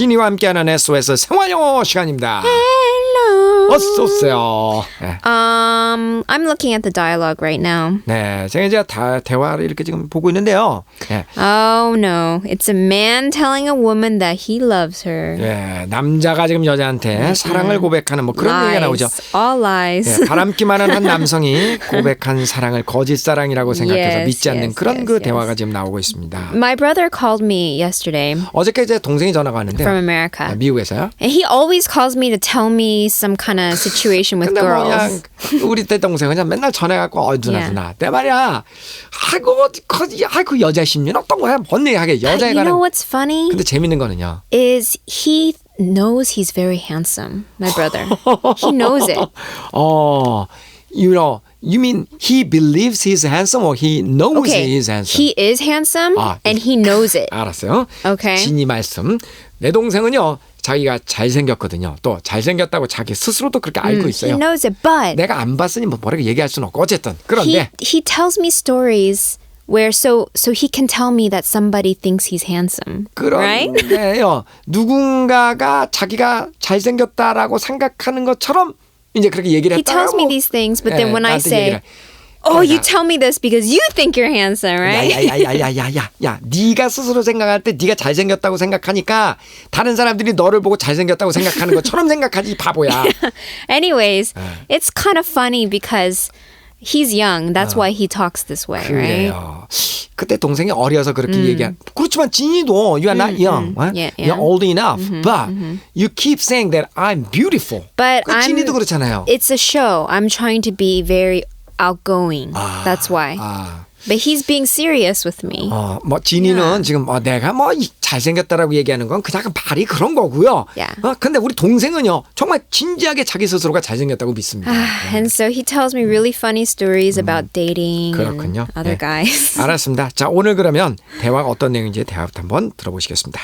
지니와 함께하는 SOS 생활영어 시간입니다. Hello. 어서 오세요. 네. Um, I'm looking at the dialogue right now. 네, 제가 이제 다 대화를 이렇게 지금 보고 있는데요. 예, Oh no, it's a man telling a woman that he loves her. 예, 남자가 지금 여자한테 사랑을 고백하는 뭐 그런 얘기가 나오죠. all lies. 예, 바람기만한 한 남성이 고백한 사랑을 거짓 사랑이라고 생각해서 Yes, 믿지 않는 yes, 그런 yes, 그 yes. 대화가 지금 나오고 있습니다. My brother called me yesterday 어저께 이제 동생이 전화가 왔는데 from America. 아, 미국에서요. And he always calls me to tell me some kind of situation with 근데 뭐 girls. 그냥 우리 때 동생은 그냥 맨날 전화해갖고 어 누나 Yeah. 누나 내 말이야 아이고 거지 아이고 여자 심리는 어떤 거야 뭔 얘기하게 But 여자에 you 관한 know what's funny? 근데 재밌는 거는요 Is he knows he's very handsome, my brother. he knows it. 어 you know you mean he believes he's handsome or he knows Okay, he is handsome he is handsome Ah, and he knows it. 알았어요 Okay. 진이 말씀 내 동생은요 자기가 잘생겼거든요 또 잘생겼다고 자기 스스로도 그렇게 알고 He 있어요 knows it, but 내가 안 봤으니 뭐 뭐라고 얘기할 수는 없고 어쨌든 he 그런데 he tells me stories where so so he can tell me that somebody thinks he's handsome, right? 그런데요 누군가가 자기가 잘생겼다라고 생각하는 것처럼 이제 그렇게 얘기를 He tells me 했다고 these things, but 예, then when I 나한테 say, 얘기를 해. "Oh, you 야, tell me this because you think you're handsome, right?" 야야야야야야야 야 네가 스스로 생각할 때 네가 잘생겼다고 생각하니까 다른 사람들이 너를 보고 잘생겼다고 생각하는 것처럼 생각하지 바보야 Anyways, it's kind of funny because he's young. That's why he talks this way, right? 그래요 그때 동생이 어려서 그렇게 얘기한 그렇지만 진이도 you are not young 어? Yeah, you're yeah. old enough but you keep saying that I'm beautiful But 그 I'm 진이도 그렇잖아요 It's a show. I'm trying to be very outgoing. That's why. 아. But he's being serious with me. 어, 뭐 진이는 지금 어, 내가 뭐 이- 잘생겼다라고 얘기하는 건 그냥 말이 그런 거고요. Yeah. 어, 근데 우리 동생은요 정말 진지하게 자기 스스로가 잘생겼다고 믿습니다. And so he tells me really funny stories about dating 그렇군요. and other 예. guys. 알았습니다. 자 오늘 그러면 대화가 어떤 내용인지 대화부터 한번 들어보시겠습니다.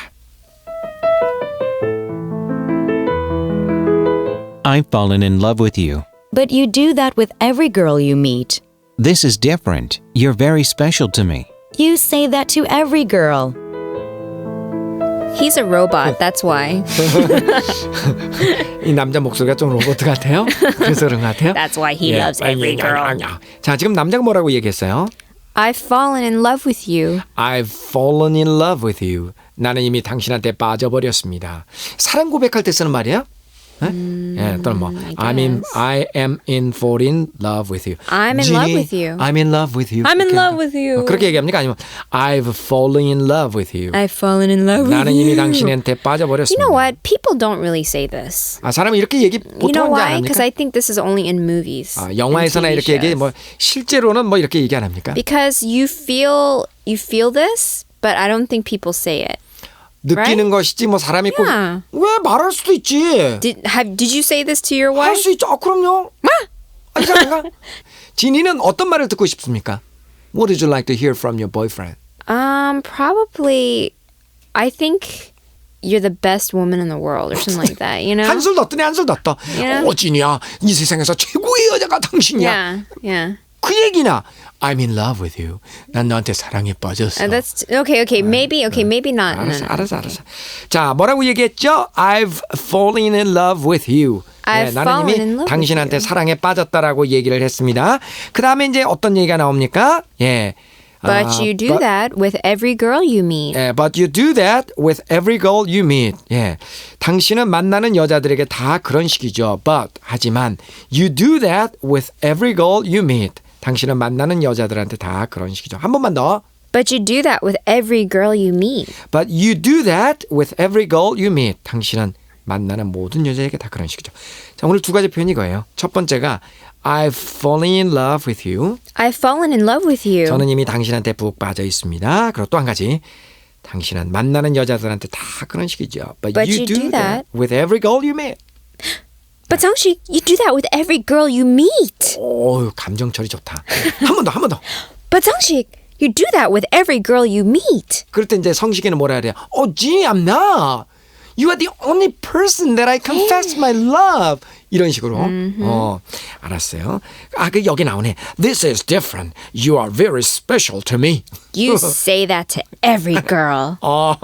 I've fallen in love with you. But you do that with every girl you meet. This is different. You're very special to me. You say that to every girl. He's a robot. That's why. 이 남자 목소리가 좀 로봇 같아요. 그래서 그런 것 같아요. That's why he 예. loves every 아니, girl. 아니, 아니, 아니. 자 지금 남자가 뭐라고 얘기했어요? I've fallen in love with you. I've fallen in love with you. 나는 이미 당신한테 빠져버렸습니다. 사랑 고백할 때 쓰는 말이 에요? 예? 예, 또는 뭐 I'm in I am in fall in love with you. I'm in love with you. I'm in love with you. I'm in 이렇게 love with you. 어, 그렇게 얘기합니까? 아니면 I've fallen in love with you. I've fallen in love with 나는 you. 이미 당신한테 빠져버렸습니다. You know what? People don't really say this. 아, 사람이 이렇게 얘기 You 보통 know 하지 why? Because 않습니까? I think this is only in movies. 아, and 영화에서나 TV 이렇게 얘기 shows. 뭐 실제로는 뭐 이렇게 얘기 안 합니까? Because you feel you feel this, but I don't think people say it. 느끼는 것이지 뭐 사람이 꼭 Yeah. 왜 말할 수도 있지. Did have did you say this to your 할 wife? 수 있죠. 아, 그럼요. 않은가? 진이는 어떤 말을 듣고 싶습니까? What would you like to hear from your boyfriend? Um, probably. I think you're the best woman in the world, or something like that. You know? 한술 넣더니 한술 넣었다. Yeah. 어, 진이야. 이 세상에서 최고의 여자가 당신이야. Yeah, yeah. 그 얘기나 I'm in love with you. 난 너한테 사랑에 빠졌어. Uh, that's okay. Okay, maybe. Okay, maybe not. No, 알았어. 알았어, 알았어. 자, 뭐라고 얘기했죠? I've fallen in love with you. 네, I've 나는 fallen 이미 in love with 당신한테. 사랑에 빠졌다라고 얘기를 했습니다. 그 다음에 이제 어떤 얘기가 나옵니까? 예. But 아, you do that with every girl you meet. 예, but you do that with every girl you meet. 예. 당신은 만나는 여자들에게 다 그런 식이죠. But 하지만 you do that with every girl you meet. 당신은 만나는 여자들한테 다 그런 식이죠. 한 번만 더. But you do that with every girl you meet. But you do that with every girl you meet. 당신은 만나는 모든 여자에게 다 그런 식이죠. 자, 오늘 두 가지 표현이 이거예요. 첫 번째가 I've fallen in love with you. I've fallen in love with you. 저는 이미 당신한테 푹 빠져 있습니다. 그리고 또 한 가지. 당신은 만나는 여자들한테 다 그런 식이죠. But, But you, you do, do that. with every girl you meet. But Sangshi, you do that with every girl you meet. 오, 감정 처리 좋다. 한 번 더, 한 번 더. But Sangshi, you do that with every girl you meet. 그럴 때 이제 성식이는 뭐라 그래요? 어, gee, I'm not. You are the only person that I confess my love. 이런 식으로. 어, 알았어요. 아, 그 여기 나오네. This is different. You are very special to me. You say that to every girl. 어,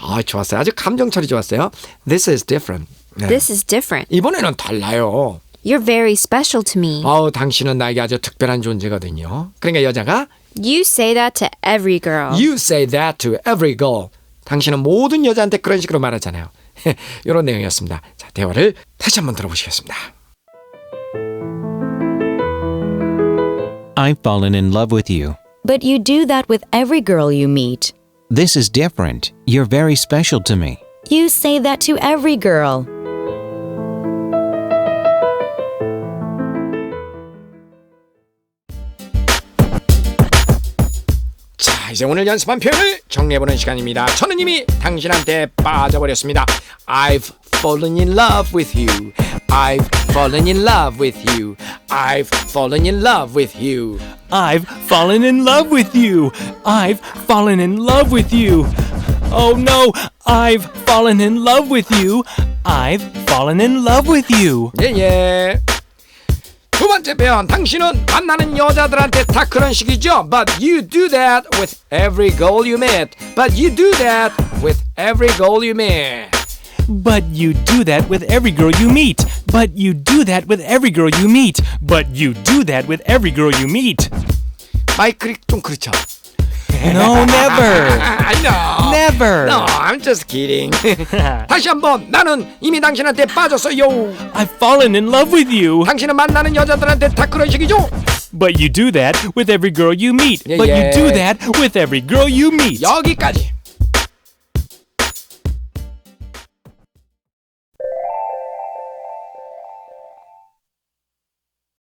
아, 좋았어요. 아주 감정 처리 좋았어요. This is different. 네. This is different. 이번에는 달라요. You're very special to me. 어우, 당신은 나에게 아주 특별한 존재거든요. 그러니까 여자가 You say that to every girl. You say that to every girl. 당신은 모든 여자한테 그런 식으로 말하잖아요. 이런 내용이었습니다. 자, 대화를 다시 한번 들어보시겠습니다. I've fallen in love with you. But you do that with every girl you meet. This is different. You're very special to me. You say that to every girl. 이제 오늘 연습한 표현을 정리해보는 시간입니다. 저는 이미 당신한테 빠져버렸습니다. I've fallen in love with you. I've fallen in love with you. I've fallen in love with you. I've fallen in love with you. I've fallen in love with you. Oh no, I've fallen in love with you. I've fallen in love with you. 예, 예. 두 번째 표현, 당신은 만나는 여자들한테 다 그런 식이죠. But you do that with every girl you meet. But you do that with every girl you meet. But you do that with every girl you meet. But you do that with every girl you meet. But you do that with every girl you meet. 마이클이 좀 그렇죠. No, never. I know. Never. No, I'm just kidding. 다시 한번 나는 이미 당신한테 빠졌어요. I've fallen in love with you. 당신은 만나는 여자들한테 다 그런 식이죠. But you do that with every girl you meet. Yeah, But you yeah. do that with every girl you meet. 여기까지.